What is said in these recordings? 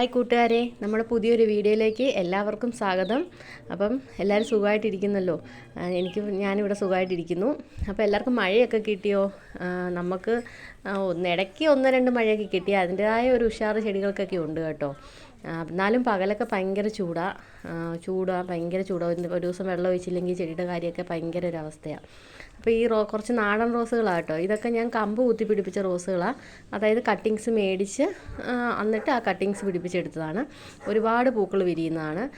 Hi കൂട്ടുകാരെ നമ്മുടെ പുതിയൊരു വീഡിയോയിലേക്ക് എല്ലാവർക്കും സ്വാഗതം. അപ്പം എല്ലാവരും സുഖമായിട്ടിരിക്കുന്നല്ലോ? എനിക്ക് ഞാനിവിടെ സുഖമായിട്ടിരിക്കുന്നു. അപ്പോൾ എല്ലാവർക്കും മഴയൊക്കെ കിട്ടിയോ? നമുക്ക് ഒന്നിടയ്ക്ക് ഒന്ന് രണ്ട് മഴയൊക്കെ കിട്ടി. അതിന്റെതായ ഒരു ഉഷാറ് ചെടികൾക്കൊക്കെ ഉണ്ട് കേട്ടോ. എന്നാലും പകലൊക്കെ ഭയങ്കര ചൂടാ. ചൂടാ ഭയങ്കര ചൂടാ. ഒരു ദിവസം വെള്ളം ഒഴിച്ചില്ലെങ്കിൽ ചെടിയുടെ കാര്യമൊക്കെ ഭയങ്കര ഒരു അവസ്ഥയാണ് അപ്പോൾ ഈ റോ കുറച്ച് നാടൻ റോസുകളാണ് കേട്ടോ. ഇതൊക്കെ ഞാൻ കമ്പ് കുത്തി പിടിപ്പിച്ച റോസുകളാണ് അതായത് കട്ടിങ്സ് മേടിച്ച് എന്നിട്ട് ആ കട്ടിങ്സ് പിടിപ്പിച്ചെടുത്തതാണ്. ഒരുപാട് പൂക്കൾ വിരിയുന്നതാണ്.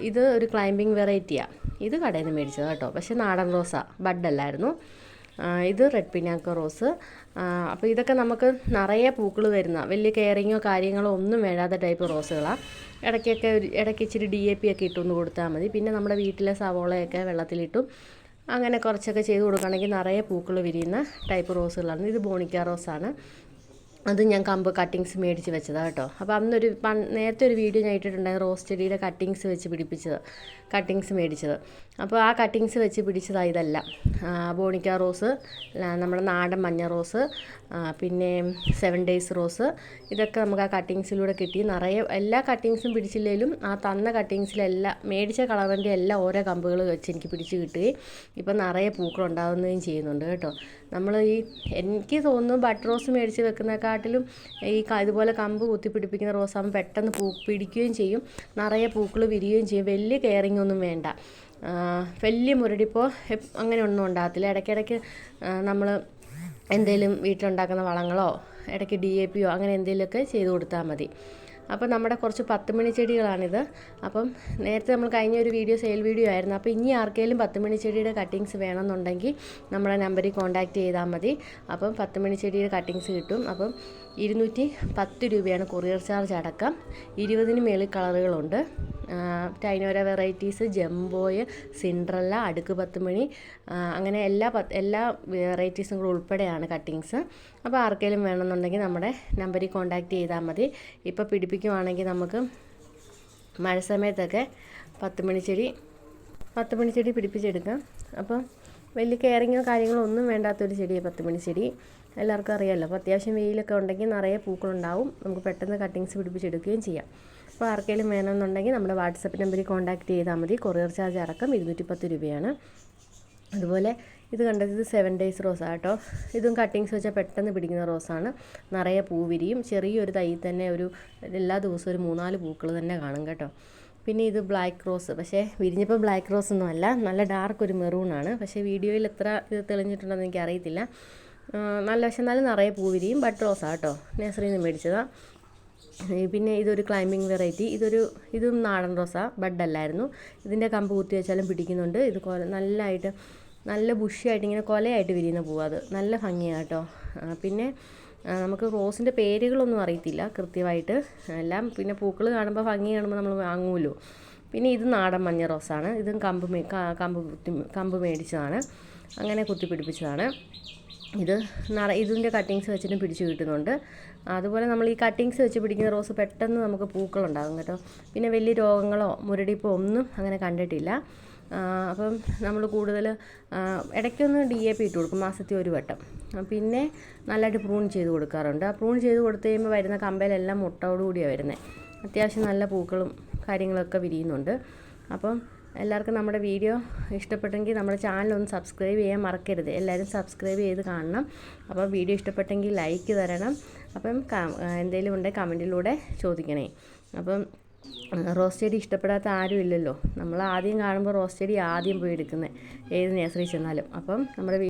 ഇത് ഒരു ക്ലൈമ്പിംഗ് വെറൈറ്റിയാണ് ഇത് കടയിൽ നിന്ന് മേടിച്ചതാണ് കേട്ടോ. പക്ഷേ നാടൻ റോസാണ് ബഡല്ലായിരുന്നു. ഇത് റെഡ് പിന്നാക്ക റോസ്. അപ്പോൾ ഇതൊക്കെ നമുക്ക് നിറയെ പൂക്കൾ തരുന്ന വലിയ കെയറിങ്ങോ കാര്യങ്ങളോ ഒന്നും വേണ്ടാത്ത ടൈപ്പ് റോസുകളാണ് ഇടയ്ക്കൊക്കെ ഒരു ഇടയ്ക്ക് ഇച്ചിരി ഡി എ പി ഒക്കെ ഇട്ടൊന്ന് കൊടുത്താൽ മതി. പിന്നെ നമ്മുടെ വീട്ടിലെ സവോളയൊക്കെ വെള്ളത്തിലിട്ടും അങ്ങനെ കുറച്ചൊക്കെ ചെയ്ത് കൊടുക്കുകയാണെങ്കിൽ നിറയെ പൂക്കൾ വിരിയുന്ന ടൈപ്പ് റോസുകളാണ്. ഇത് ബോണിക്ക റോസാണ്. അത് ഞാൻ കമ്പ് കട്ടിങ്സ് മേടിച്ച് വെച്ചതാണ് കേട്ടോ. അപ്പോൾ അന്നൊരു പൺ നേരത്തെ ഒരു വീഡിയോ ഞാൻ ഇട്ടിട്ടുണ്ടായിരുന്നു റോസ് ചെടിയുടെ കട്ടിങ്സ് വെച്ച് പിടിപ്പിച്ചത്. കട്ടിങ്സ് മേടിച്ചത്. അപ്പോൾ ആ കട്ടിങ്സ് വെച്ച് പിടിച്ചതാണ് ഇതല്ല. ബോണിക്ക റോസ് നമ്മുടെ നാടൻ മഞ്ഞ റോസ് പിന്നെ സെവൻ ഡേയ്സ് റോസ് ഇതൊക്കെ നമുക്ക് ആ കട്ടിങ്സിലൂടെ കിട്ടി. നിറയെ എല്ലാ കട്ടിങ്സും പിടിച്ചില്ലെങ്കിലും ആ തന്ന കട്ടിങ്സിലെല്ലാം മേടിച്ച കളറിന്റെ എല്ലാ ഓരോ കമ്പുകൾ വെച്ച് എനിക്ക് പിടിച്ച് കിട്ടുകയും ഇപ്പം നിറയെ പൂക്കൾ ഉണ്ടാകുന്നതും ചെയ്യുന്നുണ്ട് കേട്ടോ. നമ്മൾ ഈ എനിക്ക് തോന്നുന്നു ബട്ട് റോസ് മേടിച്ച് വെക്കുന്നതിനെക്കാട്ടിലും ഈ ഇതുപോലെ കമ്പ് കുത്തി പിടിപ്പിക്കുന്ന റോസാകുമ്പോൾ പെട്ടെന്ന് പൂ പിടിക്കുകയും ചെയ്യും. നിറയെ പൂക്കൾ വിരിയുകയും ചെയ്യും. വലിയ കെയറിങ് ഒന്നും വേണ്ട. വലിയ മുരടിപ്പോൾ അങ്ങനെ ഒന്നും ഉണ്ടാകത്തില്ല. ഇടയ്ക്കിടയ്ക്ക് നമ്മൾ എന്തെങ്കിലും വീട്ടിലുണ്ടാക്കുന്ന വളങ്ങളോ ഇടയ്ക്ക് ഡി എ പിയോ അങ്ങനെ എന്തെങ്കിലുമൊക്കെ ചെയ്ത് കൊടുത്താൽ മതി. അപ്പോൾ നമ്മുടെ കുറച്ച് പത്ത് മണി ചെടികളാണിത്. അപ്പം നേരത്തെ നമ്മൾ കഴിഞ്ഞ ഒരു വീഡിയോ സെയിൽ വീഡിയോ ആയിരുന്നു. അപ്പോൾ ഇനി ആർക്കെങ്കിലും പത്ത് മണി ചെടിയുടെ കട്ടിങ്സ് വേണമെന്നുണ്ടെങ്കിൽ നമ്മളെ നമ്പറിൽ കോൺടാക്റ്റ് ചെയ്താൽ മതി. അപ്പം പത്ത് മണി ചെടിയുടെ കട്ടിങ്സ് കിട്ടും. അപ്പം ഇരുന്നൂറ്റി പത്ത് രൂപയാണ് കൊറിയർ ചാർജ് അടക്കം. ഇരുപതിന് മേളിൽ കളറുകളുണ്ട് ടൈനോര വെറൈറ്റീസ് ജംബോയ് സിൻഡ്രല്ല അടുക്ക് പത്ത് മണി അങ്ങനെ എല്ലാ എല്ലാ വെറൈറ്റീസും കൂടെ ഉൾപ്പെടെയാണ് കട്ടിങ്സ്. അപ്പോൾ ആർക്കെങ്കിലും വേണമെന്നുണ്ടെങ്കിൽ നമ്മുടെ നമ്പറിൽ കോൺടാക്റ്റ് ചെയ്താൽ മതി. ഇപ്പോൾ പിടിപ്പിക്കുവാണെങ്കിൽ നമുക്ക് മഴ സമയത്തൊക്കെ പത്ത് മണിച്ചെടി പത്ത് മണിച്ചെടി പിടിപ്പിച്ചെടുക്കാം. അപ്പം വലിയ കെയറിങ്ങോ കാര്യങ്ങളോ ഒന്നും വേണ്ടാത്തൊരു ചെടിയാണ് പത്തുമണി ചെടി. എല്ലാവർക്കും അറിയാമല്ലോ അപ്പോൾ അത്യാവശ്യം വെയിലൊക്കെ ഉണ്ടെങ്കിൽ നിറയെ പൂക്കളുണ്ടാവും. നമുക്ക് പെട്ടെന്ന് കട്ടിങ്സ് പിടിപ്പിച്ചെടുക്കുകയും ചെയ്യാം. അപ്പോൾ ആർക്കെങ്കിലും വേണമെന്നുണ്ടെങ്കിൽ നമ്മുടെ വാട്സപ്പ് നമ്പറിൽ കോൺടാക്റ്റ് ചെയ്താൽ മതി. കൊറിയർ ചാർജ് അടക്കം ഇരുന്നൂറ്റി പത്ത് രൂപയാണ്. അതുപോലെ ഇത് കണ്ടത് ഇത് സെവൻ ഡേയ്സ് റോസാണ് കേട്ടോ ഇതും കട്ടിങ്സ് വെച്ചാൽ പെട്ടെന്ന് പിടിക്കുന്ന റോസാണ് നിറയെ പൂ വിരിയും ചെറിയൊരു തൈ തന്നെ ഒരു എല്ലാ ദിവസവും ഒരു മൂന്നാൽ പൂക്കൾ തന്നെ കാണും കേട്ടോ. പിന്നെ ഇത് ബ്ലാക്ക് റോസ് പക്ഷേ വിരിഞ്ഞപ്പോൾ ബ്ലാക്ക് റോസ് ഒന്നും അല്ല. നല്ല ഡാർക്ക് ഒരു മെറൂണാണ് പക്ഷേ വീഡിയോയിൽ എത്ര ഇത് തെളിഞ്ഞിട്ടുണ്ടെന്ന് എനിക്ക് അറിയത്തില്ല നല്ല പക്ഷെ എന്നാലും നിറയെ പൂ വിരിയും. ബട്ട് റോസാണ് കേട്ടോ നഴ്സറിയിൽ നിന്ന് മേടിച്ചതാണ് പിന്നെ ഇതൊരു ക്ലൈമ്പിംഗ് വെറൈറ്റി ഇതൊരു ഇതും നാടൻ റോസ ബഡല്ലായിരുന്നു ഇതിന്റെ കമ്പ് കുത്തി വെച്ചാലും പിടിക്കുന്നുണ്ട്. ഇത് കൊല നല്ലതായിട്ട് നല്ല ബുഷിയായിട്ട് ഇങ്ങനെ കൊലയായിട്ട് വിരിയുന്ന പൂവ് അത്. നല്ല ഭംഗിയാണ് കേട്ടോ പിന്നെ നമുക്ക് റോസിന്റെ പേരുകളൊന്നും അറിയത്തില്ല കൃത്യമായിട്ട്. എല്ലാം പിന്നെ പൂക്കൾ കാണുമ്പോൾ ഭംഗി കാണുമ്പോൾ നമ്മൾ വാങ്ങുമല്ലോ. പിന്നെ ഇത് നാടൻ മഞ്ഞ റോസാണ്. ഇതും കമ്പ് മേ കമ്പ് കമ്പ് മേടിച്ചതാണ്. അങ്ങനെ കുത്തിപ്പിടിപ്പിച്ചതാണ് ഇത് നിറ ഇതിന്റെ കട്ടിങ്സ് വെച്ചിട്ട് പിടിച്ച് കിട്ടുന്നുണ്ട്. അതുപോലെ നമ്മൾ ഈ കട്ടിങ്സ് വെച്ച് പിടിക്കുന്ന റോസ് പെട്ടെന്ന് നമുക്ക് പൂക്കളുണ്ടാകും കേട്ടോ. പിന്നെ വലിയ രോഗങ്ങളോ മുരടിപ്പോ ഒന്നും അങ്ങനെ കണ്ടിട്ടില്ല. അപ്പം നമ്മൾ കൂടുതൽ ഇടയ്ക്കൊന്ന് ഡി എ പി ഇട്ട് കൊടുക്കും മാസത്തിൽ ഒരു വട്ടം. പിന്നെ നല്ലതായിട്ട് പ്രൂൺ ചെയ്ത് കൊടുക്കാറുണ്ട്. ആ പ്രൂൺ ചെയ്ത് കൊടുത്തു കഴിയുമ്പോൾ വരുന്ന കമ്പയിലെല്ലാം മുട്ടോടുകൂടിയാണ് വരുന്നത് അത്യാവശ്യം നല്ല പൂക്കളും കാര്യങ്ങളൊക്കെ വിരിയുന്നുണ്ട്. അപ്പം എല്ലാവർക്കും നമ്മുടെ വീഡിയോ ഇഷ്ടപ്പെട്ടെങ്കിൽ നമ്മുടെ ചാനൽ ഒന്ന് സബ്സ്ക്രൈബ് ചെയ്യാൻ മറക്കരുത്. എല്ലാവരും സബ്സ്ക്രൈബ് ചെയ്ത് കാണണം. അപ്പോൾ വീഡിയോ ഇഷ്ടപ്പെട്ടെങ്കിൽ ലൈക്ക് തരണം. അപ്പം എന്തെങ്കിലും ഉണ്ടെങ്കിൽ കമന്റിലൂടെ ചോദിക്കണേ. അപ്പം റോസ് ചെടി ഇഷ്ടപ്പെടാത്ത ആരും ഇല്ലല്ലോ. നമ്മൾ ആദ്യം കാണുമ്പോൾ റോസ് ചെടി ആദ്യം പോയി എടുക്കുന്നത് ഏത് നേഴ്സറി ചെന്നാലും. അപ്പം നമ്മുടെ